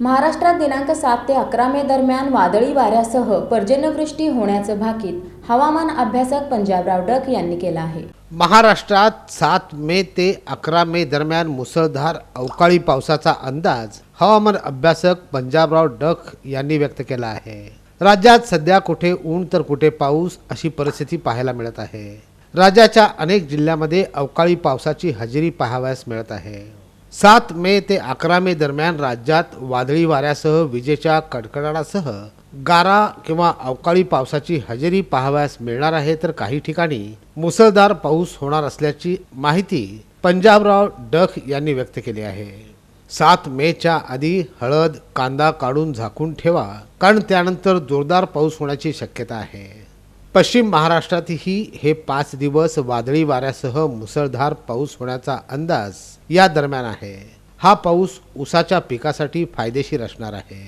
महाराष्ट्रात दिनांक सात ते अकरा मे दरम्यान वादळी वाऱ्यासह पर्जन्यवृष्टी होण्याचं भाकीत हवामान अभ्यासक पंजाबराव डक यांनी केलं आहे. महाराष्ट्रात सात मे ते अकरा मे दरम्यान मुसळधार अवकाळी पावसाचा अंदाज हवामान अभ्यासक पंजाबराव डक यांनी व्यक्त केला आहे. राज्यात सध्या कुठे ऊन तर कुठे पाऊस अशी परिस्थिती पाहायला मिळत आहे. राज्याच्या अनेक जिल्ह्यामध्ये अवकाळी पावसाची हजेरी पाहावयास मिळत आहे. सात मे ते अकरा मे दरम्यान राज्यात वादळी वाऱ्यासह विजेच्या कडकडाटासह गारा किंवा अवकाळी पावसाची हजेरी पाहावयास मिळणार आहे तर काही ठिकाणी मुसळधार पाऊस होणार असल्याची माहिती पंजाबराव डख यांनी व्यक्त केली आहे. सात मेच्या आधी हळद कांदा काढून झाकून ठेवा कारण त्यानंतर जोरदार पाऊस होण्याची शक्यता आहे. पश्चिम महाराष्ट्रातही हे पाच दिवस वादळी वाऱ्यासह मुसळधार पाऊस होण्याचा अंदाज या दरम्यान आहे. हा पाऊस ऊसाच्या पिकासाठी फायदेशीर असणार आहे.